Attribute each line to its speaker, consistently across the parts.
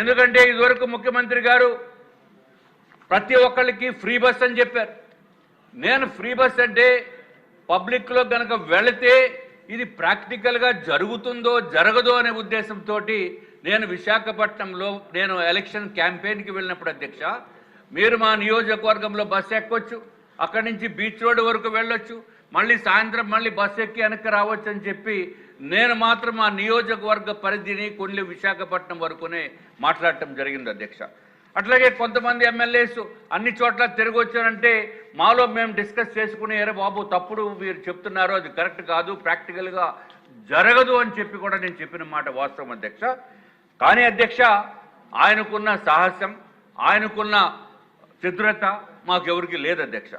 Speaker 1: ఎందుకంటే ఇదివరకు ముఖ్యమంత్రి గారు ప్రతి ఒక్కళ్ళకి ఫ్రీ బస్ అని చెప్పారు. నేను ఫ్రీ బస్ అంటే పబ్లిక్లో కనుక వెళితే ఇది ప్రాక్టికల్గా జరుగుతుందో జరగదో అనే ఉద్దేశంతో నేను విశాఖపట్నంలో నేను ఎలక్షన్ క్యాంపెయిన్కి వెళ్ళినప్పుడు అధ్యక్ష మీరు మా నియోజకవర్గంలో బస్సు ఎక్కొచ్చు అక్కడి నుంచి బీచ్ రోడ్ వరకు వెళ్ళొచ్చు మళ్ళీ సాయంత్రం మళ్ళీ బస్సు ఎక్కి వెనక్కి రావచ్చు అని చెప్పి నేను మాత్రం ఆ నియోజకవర్గ పరిధిని కొన్ని విశాఖపట్నం వరకునే మాట్లాడటం జరిగింది అధ్యక్ష. అట్లాగే కొంతమంది ఎమ్మెల్యేస్ అన్ని చోట్ల తిరిగి వచ్చారంటే మాలో మేము డిస్కస్ చేసుకునేయరే బాబు తప్పుడు మీరు చెప్తున్నారు అది కరెక్ట్ కాదు ప్రాక్టికల్గా జరగదు అని చెప్పి కూడా నేను చెప్పిన మాట వాస్తవం అధ్యక్ష. కానీ అధ్యక్ష ఆయనకున్న సాహసం ఆయనకున్న చతురత మాకెవరికి లేదు అధ్యక్ష.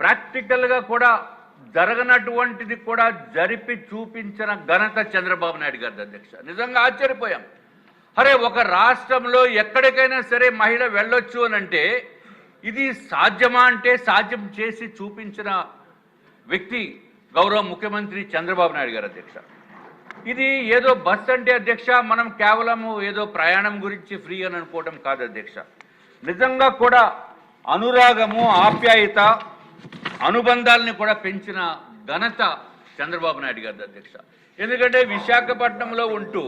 Speaker 1: ప్రాక్టికల్గా కూడా జరగనటువంటిది కూడా జరిపి చూపించిన ఘనత చంద్రబాబు నాయుడు గారి అధ్యక్ష. నిజంగా ఆశ్చర్యపోయాం. అరే ఒక రాష్ట్రంలో ఎక్కడికైనా సరే మహిళ వెళ్ళొచ్చు అని అంటే ఇది సాధ్యమా అంటే సాధ్యం చేసి చూపించిన వ్యక్తి గౌరవ ముఖ్యమంత్రి చంద్రబాబు నాయుడు గారు అధ్యక్ష. ఇది ఏదో బస్ అంటే అధ్యక్ష మనం కేవలం ఏదో ప్రయాణం గురించి ఫ్రీ అని అనుకోవడం కాదు అధ్యక్ష. నిజంగా కూడా అనురాగము ఆప్యాయత అనుబంధాలని కూడా పెంచిన ఘనత చంద్రబాబు నాయుడు గారి అధ్యక్ష. ఎందుకంటే విశాఖపట్నంలో ఉంటూ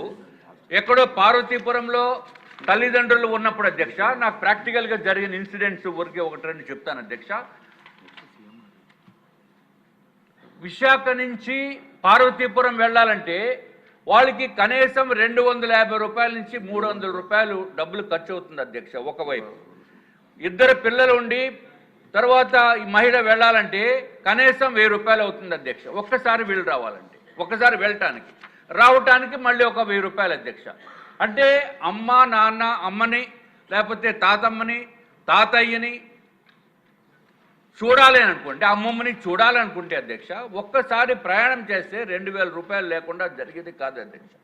Speaker 1: ఎక్కడో పార్వతీపురంలో తల్లిదండ్రులు ఉన్నప్పుడు అధ్యక్ష నాకు ప్రాక్టికల్గా జరిగిన ఇన్సిడెంట్స్ ఊరికే ఒకటి రెండు చెప్తాను అధ్యక్ష. విశాఖ నుంచి పార్వతీపురం వెళ్ళాలంటే వాళ్ళకి కనీసం రెండు వందల యాభై రూపాయల నుంచి మూడు వందల రూపాయలు డబ్బులు ఖర్చు అవుతుంది అధ్యక్ష ఒకవైపు. ఇద్దరు పిల్లలు ఉండి తర్వాత ఈ మహిళ వెళ్ళాలంటే కనీసం వెయ్యి రూపాయలు అవుతుంది అధ్యక్ష. ఒక్కసారి వీళ్ళు రావాలంటే. ఒక్కసారి వెళ్ళటానికి. రావటానికి మళ్ళీ ఒక వెయ్యి రూపాయలు అధ్యక్ష. అంటే అమ్మ నాన్న అమ్మని లేకపోతే తాతమ్మని తాతయ్యని చూడాలి అనుకుంటే అమ్మమ్మని చూడాలనుకుంటే అధ్యక్ష ఒక్కసారి ప్రయాణం చేస్తే రెండు వేల రూపాయలు లేకుండా జరిగేది కాదు అధ్యక్ష.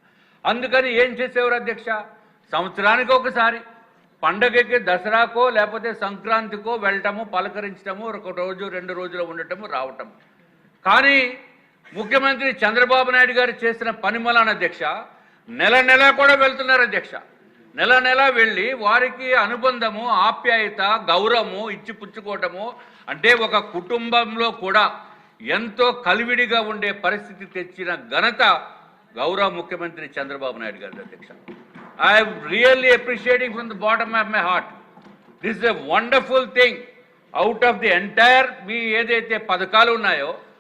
Speaker 1: అందుకని ఏం చేసేవారు అధ్యక్ష? సంవత్సరానికి ఒకసారి పండగకి దసరాకో లేకపోతే సంక్రాంతికో వెళ్ళటము పలకరించటము ఒక రోజు రెండు రోజులు ఉండటము రావటం కానీ ముఖ్యమంత్రి చంద్రబాబు నాయుడు గారు చేసిన పనిమలాన అధ్యక్ష నెల నెల కూడా వెళ్తున్నారు అధ్యక్ష నెల నెల వెళ్ళి వారికి అనుబంధము ఆప్యాయత గౌరవము ఇచ్చి పుచ్చుకోవటము అంటే ఒక కుటుంబంలో కూడా ఎంతో కలివిడిగా ఉండే పరిస్థితి తెచ్చిన ఘనత గౌరవ ముఖ్యమంత్రి చంద్రబాబు నాయుడు గారి అధ్యక్ష I really appreciating from the bottom of my heart this a wonderful thing out of the entire మీ ఏదైతే పథకాలు ఉన్నాయో